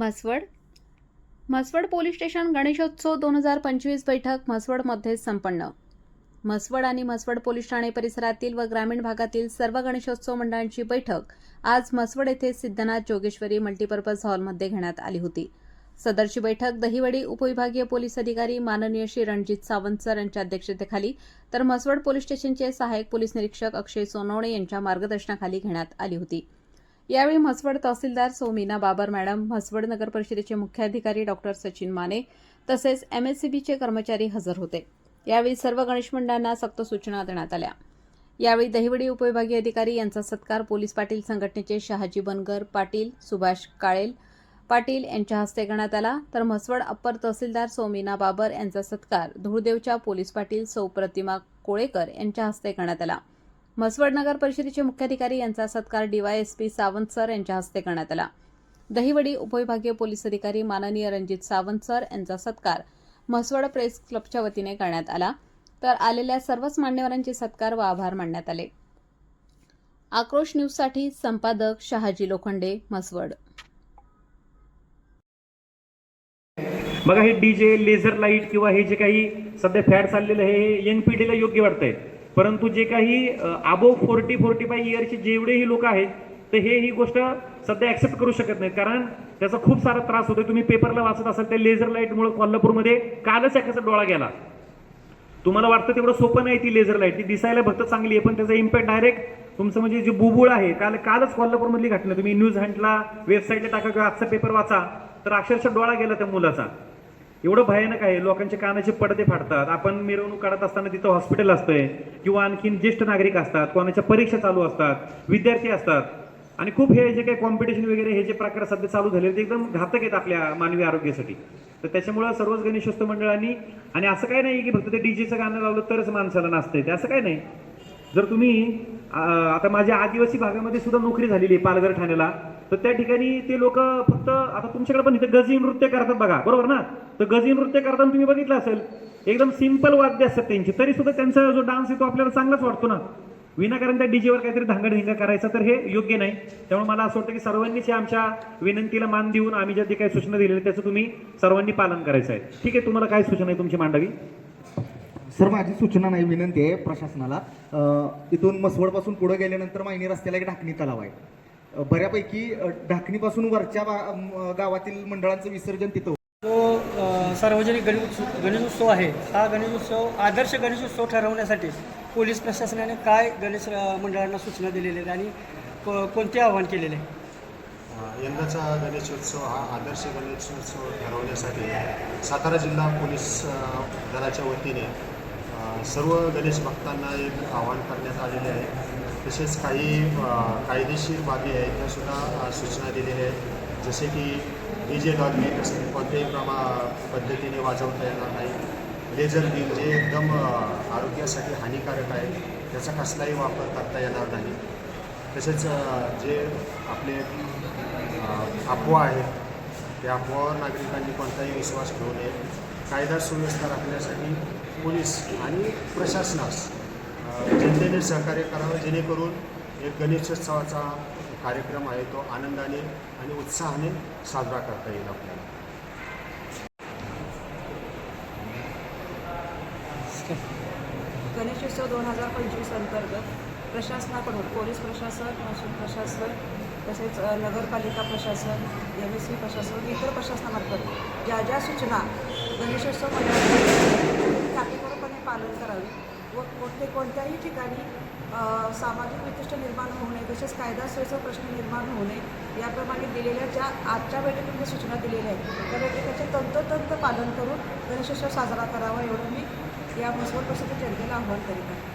Mhaswad. Mhaswad police station Ganeshotsav दोन हजार पंचवीस बैठक म्हसवडमध्ये संपन्न. म्हसवड आणि म्हसवड पोलीस ठाणे परिसरातील व ग्रामीण भागातील सर्व गणेशोत्सव मंडळांची बैठक आज म्हसवड येथे सिद्धनाथ जोगेश्वरी मल्टीपर्पज हॉलमध्ये घेण्यात आली होती. सदरची बैठक दहिवडी उपविभागीय पोलीस अधिकारी माननीय श्री रणजित सावंत सर यांच्या अध्यक्षतेखाली तर म्हसवड पोलीस स्टेशनचे सहाय्यक पोलीस निरीक्षक अक्षय सोनवणे यांच्या मार्गदर्शनाखाली घेण्यात आली होती. यावेळी म्हसवड तहसीलदार सौमीना बाबर मॅडम म्हसवड नगर परिषदेचे मुख्याधिकारी डॉक्टर सचिन माने तसेच एमएससीबीचे कर्मचारी हजर होते. यावेळी सर्व गणेश मंडळांना सक्त सूचना देण्यात आल्या. यावेळी दहिवडी उपविभागीय अधिकारी यांचा सत्कार पोलीस पाटील संघटनेचे शहाजी बनगर पाटील सुभाष काळेल पाटील यांच्या हस्ते करण्यात आला. तर म्हसवड अप्पर तहसीलदार सौमीना बाबर यांचा सत्कार धुळदेवच्या पोलीस पाटील सौ प्रतिमा कोळेकर यांच्या हस्ते करण्यात आला. म्हसवड नगर परिषदेचे मुख्याधिकारी यांचा सत्कार डीवायएसपी सावंत सर यांच्या हस्ते करण्यात आला. दहिवडी उपविभागीय पोलीस अधिकारी माननीय रणजित सावंत सर यांचा सत्कार म्हसवड प्रेस क्लबच्या वतीने करण्यात आला. तर आलेल्या सर्वच मान्यवरांचे सत्कार व आभार मानण्यात आले. आक्रोश न्यूजसाठी संपादक शहाजी लोखंडे म्हसवड. बघा हे डीजे लेझर लाइट किंवा हे जे काही सध्या फॅड चाललेलं आहे हे यंग पिढीला योग्य वाटतंय. परंतु जे काही अबोव फोर्टी फोर्टी फाय इयरचे जेवढेही लोक आहेत तर हे ही गोष्ट सध्या ऍक्सेप्ट करू शकत नाहीत. कारण त्याचा खूप सारा त्रास होतोय. तुम्ही पेपरला वाचत असाल त्या लेझर लाईटमुळे कोल्हापूरमध्ये कालच एकाचा डोळा गेला. तुम्हाला वाटतं तेवढं सोपं नाही ती लेझर लाइट ती दिसायला फक्त चांगली आहे पण त्याचा इम्पॅक्ट डायरेक्ट तुमचं म्हणजे जे बुबुळ आहे काल कालच कोल्हापूरमधली घटना. तुम्ही न्यूज हँडला वेबसाईटला टाका किंवा आजचा पेपर वाचा तर अक्षरशः डोळा गेला त्या मुलाचा. एवढं भयानक आहे लोकांचे कानाचे पडदे फाडतात. आपण मिरवणूक काढत असताना तिथं हॉस्पिटल असतंय किंवा आणखीन ज्येष्ठ नागरिक असतात कोणाच्या परीक्षा चालू असतात विद्यार्थी असतात. आणि खूप हे जे काही कॉम्पिटिशन वगैरे हे जे प्रकार सध्या चालू झाले ते एकदम घातक आहेत आपल्या मानवी आरोग्यासाठी. तर त्याच्यामुळं सर्वच गणेशोत्सव मंडळांनी आणि असं काय नाही की फक्त ते डीजेचं गाणं लावलं तरच माणसाला नाचतंय ते असं काय नाही. जर तुम्ही आता माझ्या आदिवासी भागामध्ये सुद्धा नोकरी झालेली आहे पालघर ठाण्याला तर त्या ठिकाणी ते लोक फक्त आता तुमच्याकडे पण इथं गझी नृत्य करतात बघा बरोबर ना? तर गझी नृत्य करताना तुम्ही बघितलं असेल एकदम सिंपल वाद्य असतात त्यांची तरी सुद्धा त्यांचा जो डान्स आहे तो आपल्याला चांगलाच वाटतो ना? विनाकारण त्या डीजेवर काहीतरी धांगडधिंगा करायचा तर हे योग्य नाही. त्यामुळे मला असं वाटतं की सर्वांनीच या आमच्या विनंतीला मान देऊन आम्ही ज्या जे काही सूचना दिलेल्या त्याचं तुम्ही सर्वांनी पालन करायचं आहे. ठीक आहे तुम्हाला काय सूचना आहे तुमची मांडावी? सर माझी सूचना नाही विनंती आहे प्रशासनाला. इथून मसवडपासून पुढे गेल्यानंतर मायनी रस्त्याला एक ढाकणी तलाव आहे. बऱ्यापैकी ढाकणीपासून वरच्या गावातील मंडळांचं विसर्जन तिथं जो सार्वजनिक गणेशोत्सव गणेशोत्सव आहे. हा गणेशोत्सव आदर्श गणेशोत्सव ठरवण्यासाठी पोलीस प्रशासनाने काय गणेश मंडळांना सूचना दिलेल्या आहेत आणि को- कोणते आवाहन केलेले आहे? यंदाचा गणेशोत्सव हा आदर्श गणेशोत्सव ठरवण्यासाठी सातारा जिल्हा पोलीस दलाच्या वतीने सर्व गणेश भक्तांना एक आवाहन करण्यात आलेले आहे. तसेच काही कायदेशीर बाबी आहेत त्यासुद्धा सूचना दिलेल्या आहेत. जसे की डी जे गावी असतील कोणत्याही प्रमा पद्धतीने वाजवता येणार नाही. लेझर बीम जे एकदम आरोग्यासाठी हानिकारक आहे त्याचा कसलाही वापर करता येणार नाही. तसेच जे आपले अफवा आहेत त्या अफवावर नागरिकांनी कोणताही विश्वास ठेवू नये. कायदा सुव्यवस्था राखण्यासाठी पोलीस आणि प्रशासनास जनतेने सहकार्य करावं जेणेकरून एक गणेशोत्सवाचा कार्यक्रम आहे तो आनंदाने आणि उत्साहाने साजरा करता येईल आपल्याला. गणेशोत्सव दोन हजार पंचवीस अंतर्गत प्रशासनाकडून पोलीस प्रशासन महसूल प्रशासन तसेच नगरपालिका प्रशासन एम एस सी प्रशासन इतर प्रशासनामार्फत ज्या ज्या सूचना गणेशोत्सव मंडळाने काटेकोरपणे पालन करावे कोणते कोणत्याही ठिकाणी सामाजिक विशिष्ट निर्माण होऊ नये तसेच कायदा सोयीचा प्रश्न निर्माण होऊ नये याप्रमाणे दिलेल्या ज्या आजच्या बैठकीमध्ये सूचना दिलेल्या आहेत त्या बैठकीचे तंतोतंत पालन करून गणेशोत्सव साजरा करावा एवढं मी या मुसवड प्रसिद्ध जनतेला आव्हान करीत आहे.